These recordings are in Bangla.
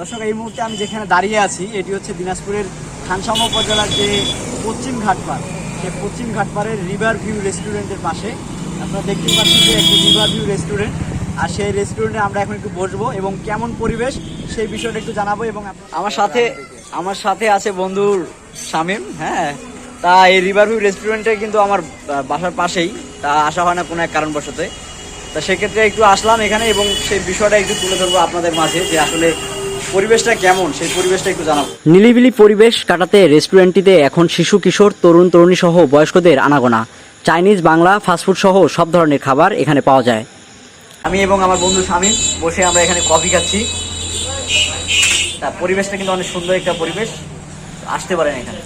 দর্শক এই মুহূর্তে আমি যেখানে দাঁড়িয়ে আছি এটি হচ্ছে দিনাজপুরের খানসামা উপজেলার যে পশ্চিম ঘাটপাড় সে পশ্চিম ঘাটপাড়ের রিভার ভিউ রেস্টুরেন্টের পাশে। আপনারা দেখতেই পাচ্ছেন যে একটি রিভার ভিউ রেস্টুরেন্ট আর সেই রেস্টুরেন্টে আমরা এখন একটু বসবো এবং কেমন পরিবেশ সেই বিষয়টা একটু জানাব এবং আমার সাথে আমার সাথে আছে বন্ধুর শামীম হ্যাঁ? তা এই রিভার ভিউ রেস্টুরেন্টে কিন্তু আমার বাসার পাশেই তা আসা হয় না কোনো এক কারণবশতে। তা সেক্ষেত্রে একটু আসলাম এখানে এবং সেই বিষয়টা একটু তুলে ধরবো আপনাদের মাঝে যে আসলে পরিবেশটা কেমন? সেই পরিবেশটা একটু জানাব। নিলিবিলি পরিবেশ কাটাতে রেস্টুরেন্টটিতে এখন শিশু কিশোর তরুণ তরুণী সহ বয়স্কদের আনাগোনা। চাইনিজ বাংলা ফাস্টফুড সহ সব ধরনের খাবার এখানে পাওয়া যায়। আমি এবং আমার বন্ধু শামীম বসে আমরা এখানে কফি খাচ্ছি। তা পরিবেশটা কিন্তু অনেক সুন্দর একটা পরিবেশ। আসতে পারেন এখানে।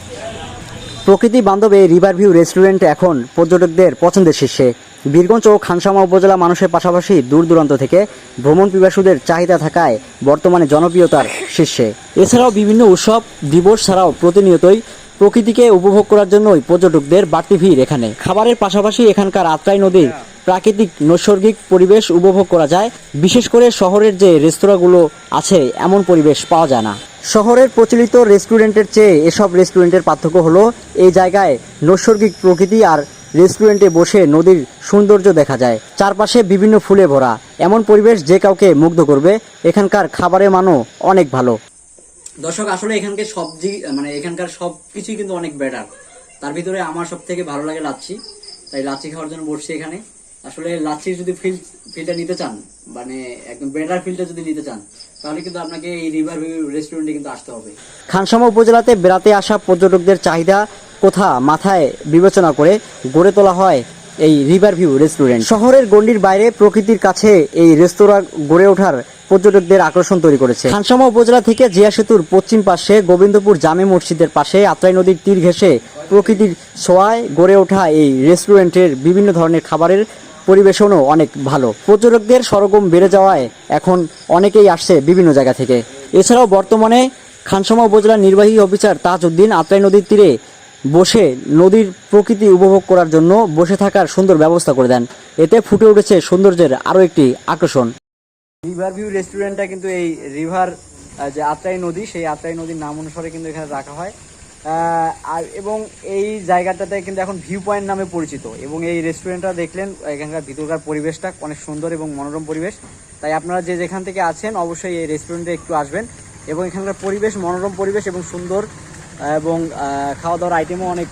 প্রকৃতি বান্ধব এই রিভার ভিউ রেস্টুরেন্ট এখন পর্যটকদের পছন্দের শীর্ষে। বীরগঞ্জ ও খানসামা উপজেলা মানুষের পাশাপাশি দূর দূরান্ত থেকে ভ্রমণ পিপাসুদের চাহিদা থাকায় বর্তমানে জনপ্রিয়তার শীর্ষে। এছাড়াও বিভিন্ন উৎসব, দিবস ছাড়াও প্রতিনিয়তই প্রকৃতিকে উপভোগ করার জন্যই পর্যটকদের বাড়তি ভিড় এখানে। খাবারের পাশাপাশি এখানকার আত্রাই নদীর প্রাকৃতিক নৈসর্গিক পরিবেশ উপভোগ করা যায়। বিশেষ করে শহরের যে রেস্তোরাঁগুলো আছে, এমন পরিবেশ পাওয়া যায় না। শহরের প্রচলিত রেস্টুরেন্টের চেয়ে এসব রেস্টুরেন্টের পার্থক্য হলো, এই জায়গায় নৈসর্গিক প্রকৃতি আর রেস্টুরেন্টে বসে নদীর সৌন্দর্য দেখা যায়। চারপাশে বিভিন্ন ফুলে ভরা। এমন পরিবেশ যে কাউকে মুগ্ধ করবে। এখানকার খাবারের মানও অনেক ভালো। দর্শক আসলে এখানকার সবজি মানে এখানকার সব কিছুই কিন্তু অনেক বেটার তার ভিতরে আমার সব থেকে ভালো লাগে লাচ্ছি। তাই লাচ্ছি খাওয়ার জন্য বসছি এখানে। আসলে লাচ্ছির যদি ফিল ফিলটা নিতে চান মানে একদম বেটার ফিলটা যদি নিতে চান তাহলে কিন্তু আপনাকে এই রিভার ভিউ রেস্টুরেন্টে কিন্তু আসতে হবে। খানসামা উপজেলাতে বেড়াতে আসা পর্যটকদের চাহিদা কোথা মাথায় বিবেচনা করে গড়ে তোলা হয় এই রিভার ভিউ রেস্টুরেন্ট। শহরের গণ্ডির বাইরে প্রকৃতির কাছে এই রেস্তোরাঁ গড়ে ওঠার পর্যটকদের আকর্ষণ তৈরি করেছে। খানসামা উপজেলা থেকে জিয়া সেতুর পশ্চিম পাশে গোবিন্দপুর জামে মসজিদের পাশে আত্রাই নদীর তীর ঘেঁষে প্রকৃতির ছোঁয়ায় গড়ে ওঠা এই রেস্টুরেন্টের বিভিন্ন ধরনের খাবারের পরিবেশনও অনেক ভালো। পর্যটকদের সরগম বেড়ে যাওয়ায় এখন অনেকেই আসছে বিভিন্ন জায়গা থেকে। এছাড়াও বর্তমানে খানসামা উপজেলার নির্বাহী অফিসার তাজউদ্দিন আত্রাই নদীর তীরে বসে নদীর প্রকৃতি উপভোগ করার জন্য বসে থাকার সুন্দর ব্যবস্থা করে দেন। এতে ফুটে উঠেছে সৌন্দর্যের আরও একটি আকর্ষণ। রিভার ভিউ রেস্টুরেন্টটা কিন্তু এই রিভার যে আত্রাই নদী, সেই আত্রাই নদীর নাম অনুসারে কিন্তু এখানে রাখা হয়। আর এবং এই জায়গাটাতে কিন্তু এখন ভিউ পয়েন্ট নামে পরিচিত। এবং এই রেস্টুরেন্টটা দেখলেন, এখানকার ভিতরকার পরিবেশটা অনেক সুন্দর এবং মনোরম পরিবেশ। তাই আপনারা যে যেখান থেকে আছেন, অবশ্যই এই রেস্টুরেন্টে একটু আসবেন। এবং এখানকার পরিবেশ, মনোরম পরিবেশ এবং সুন্দর এবং খাওয়া দাওয়ার আইটেমও অনেক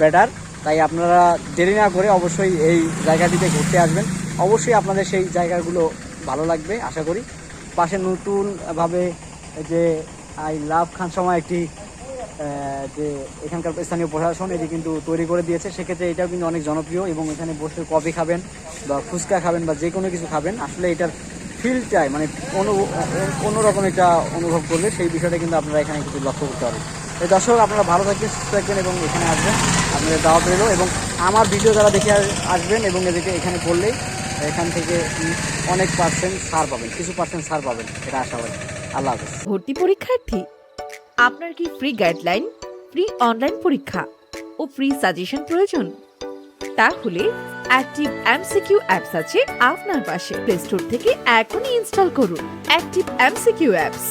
বেটার তাই আপনারা দেরি না করে অবশ্যই এই জায়গাটিতে ঘুরতে আসবেন। অবশ্যই আপনাদের সেই জায়গাগুলো ভালো লাগবে, আশা করি। পাশে নতুনভাবে যে আই লাভ খান সময় একটি যে এখানকার স্থানীয় প্রশাসন এটি কিন্তু তৈরি করে দিয়েছে। সেক্ষেত্রে এটাও কিন্তু অনেক জনপ্রিয় এবং এখানে বসে কফি খাবেন বা ফুচকা খাবেন বা যে কোনো কিছু খাবেন, আসলে এটার ফিলটাই মানে কোনো অন্যরকম এটা অনুভব করবে সেই বিষয়টা কিন্তু আপনারা এখানে কিছু লক্ষ্য করতে পারবেন। দর্শক, আপনারা ভালো থাকবেন, সুস্থ থাকবেন এবং এখানে আসবেন। আপনাদের দাওয়াত রইল এবং আমার ভিডিও যারা দেখে আসবেন এবং এদেরকে এখানে পড়লেই এখান থেকে অনেক পার্সেন্ট ছাড় পাবেন, কিছু পার্সেন্ট ছাড় পাবেন, এটা আশা করি। আল্লাহ হাফেজ। ভর্তি পরীক্ষার্থী, আপনার কি ফ্রি গাইডলাইন ফ্রি অনলাইন পরীক্ষা ও ফ্রি সাজেশন প্রয়োজন? তাহলে অ্যাক্টিভ এমসিকিউ অ্যাপস আছে আপনার পাশে। প্লে স্টোর থেকে এখনই ইনস্টল করুন অ্যাক্টিভ এমসিকিউ অ্যাপস